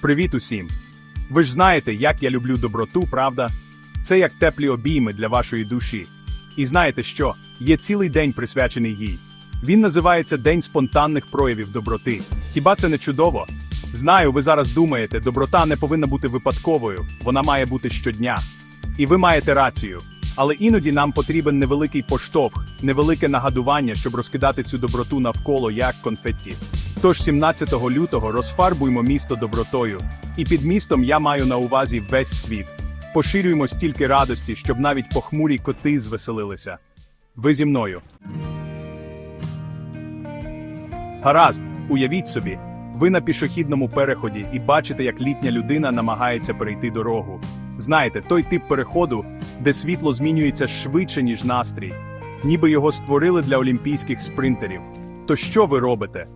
Привіт усім! Ви ж знаєте, як я люблю доброту, правда? Це як теплі обійми для вашої душі. І знаєте що? Є цілий день присвячений їй. Він називається День спонтанних проявів доброти. Хіба це не чудово? Знаю, ви зараз думаєте, доброта не повинна бути випадковою, вона має бути щодня. І ви маєте рацію. Але іноді нам потрібен невеликий поштовх, невелике нагадування, щоб розкидати цю доброту навколо як конфетті. Тож 17 лютого розфарбуймо місто добротою, і під містом я маю на увазі весь світ. Поширюємо стільки радості, щоб навіть похмурі коти звеселилися. Ви зі мною. Гаразд, уявіть собі, ви на пішохідному переході і бачите, як літня людина намагається перейти дорогу. Знаєте, той тип переходу, де світло змінюється швидше, ніж настрій, ніби його створили для олімпійських спринтерів. То що ви робите?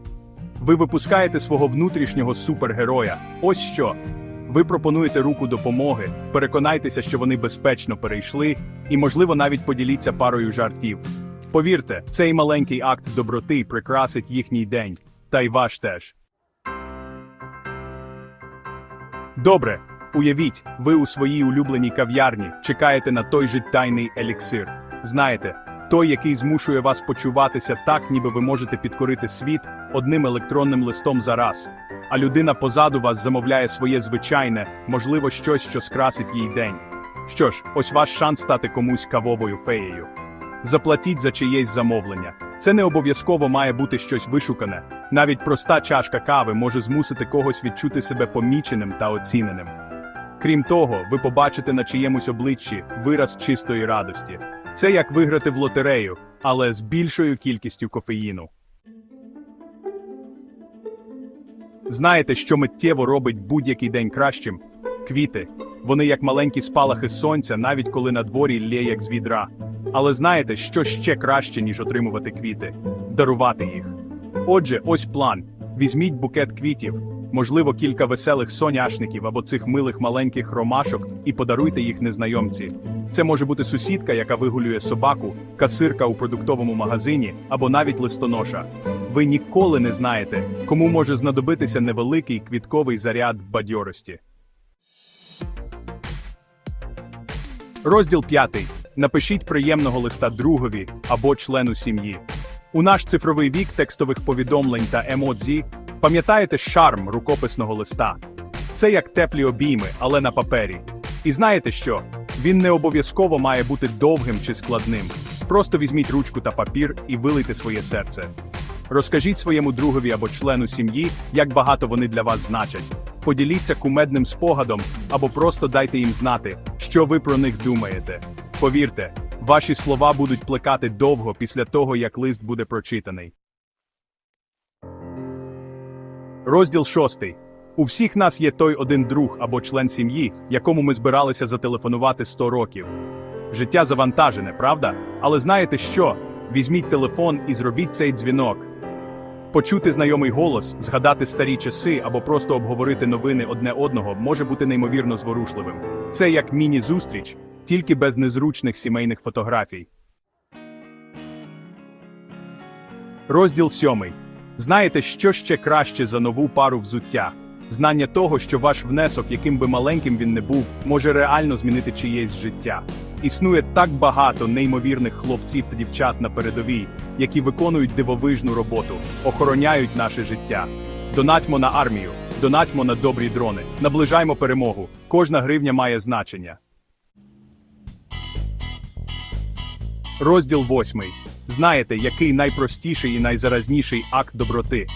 Ви випускаєте свого внутрішнього супергероя. Ось що. Ви пропонуєте руку допомоги, переконайтеся, що вони безпечно перейшли, і, можливо, навіть поділіться парою жартів. Повірте, цей маленький акт доброти прикрасить їхній день, та й ваш теж. Добре, уявіть, ви у своїй улюбленій кав'ярні чекаєте на той же тайний еліксир. Знаєте, той, який змушує вас почуватися так, ніби ви можете підкорити світ одним електронним листом за раз. А людина позаду вас замовляє своє звичайне, можливо, щось, що скрасить їй день. Що ж, ось ваш шанс стати комусь кавовою феєю. Заплатіть за чиєсь замовлення. Це не обов'язково має бути щось вишукане. Навіть проста чашка кави може змусити когось відчути себе поміченим та оціненим. Крім того, ви побачите на чиємусь обличчі вираз чистої радості. Це як виграти в лотерею, але з більшою кількістю кофеїну. Знаєте, що миттєво робить будь-який день кращим? Квіти. Вони як маленькі спалахи сонця, навіть коли на дворі лє як з відра. Але знаєте, що ще краще, ніж отримувати квіти? Дарувати їх. Отже, ось план: візьміть букет квітів, можливо, кілька веселих соняшників або цих милих маленьких ромашок, і подаруйте їх незнайомці. Це може бути сусідка, яка вигулює собаку, касирка у продуктовому магазині або навіть листоноша. Ви ніколи не знаєте, кому може знадобитися невеликий квітковий заряд бадьорості. Розділ 5. Напишіть приємного листа другові або члену сім'ї. У наш цифровий вік текстових повідомлень та емодзі пам'ятаєте шарм рукописного листа. Це як теплі обійми, але на папері. І знаєте що? Він не обов'язково має бути довгим чи складним. Просто візьміть ручку та папір і вилийте своє серце. Розкажіть своєму другові або члену сім'ї, як багато вони для вас значать. Поділіться кумедним спогадом або просто дайте їм знати, що ви про них думаєте. Повірте, ваші слова будуть плекати довго після того, як лист буде прочитаний. Розділ шостий. У всіх нас є той один друг або член сім'ї, якому ми збиралися зателефонувати 100 років. Життя завантажене, правда? Але знаєте що? Візьміть телефон і зробіть цей дзвінок. Почути знайомий голос, згадати старі часи або просто обговорити новини одне одного може бути неймовірно зворушливим. Це як міні-зустріч, тільки без незручних сімейних фотографій. Розділ сьомий. Знаєте, що ще краще за нову пару взуття? Знання того, що ваш внесок, яким би маленьким він не був, може реально змінити чиєсь життя. Існує так багато неймовірних хлопців та дівчат на передовій, які виконують дивовижну роботу, охороняють наше життя. Донатьмо на армію, донатьмо на добрі дрони, наближаймо перемогу. Кожна гривня має значення. Розділ восьмий. Знаєте, який найпростіший і найзаразніший акт доброти?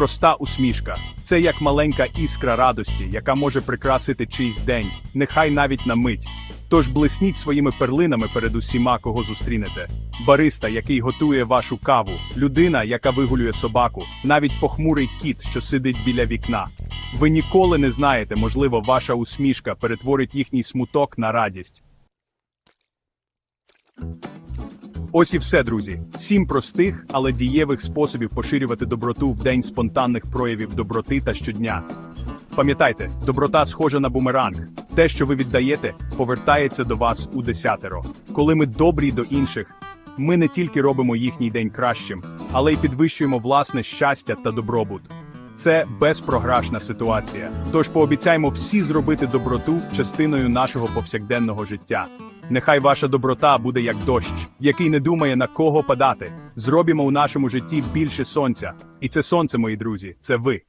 Проста усмішка. Це як маленька іскра радості, яка може прикрасити чийсь день, нехай навіть на мить. Тож блисніть своїми перлинами перед усіма, кого зустрінете. Бариста, який готує вашу каву, людина, яка вигулює собаку, навіть похмурий кіт, що сидить біля вікна. Ви ніколи не знаєте, можливо, ваша усмішка перетворить їхній смуток на радість. Ось і все, друзі. Сім простих, але дієвих способів поширювати доброту в день спонтанних проявів доброти та щодня. Пам'ятайте, доброта схожа на бумеранг. Те, що ви віддаєте, повертається до вас у десятеро. Коли ми добрі до інших, ми не тільки робимо їхній день кращим, але й підвищуємо власне щастя та добробут. Це безпрограшна ситуація. Тож пообіцяймо всі зробити доброту частиною нашого повсякденного життя. Нехай ваша доброта буде як дощ, який не думає на кого падати. Зробімо у нашому житті більше сонця. І це сонце, мої друзі, це ви.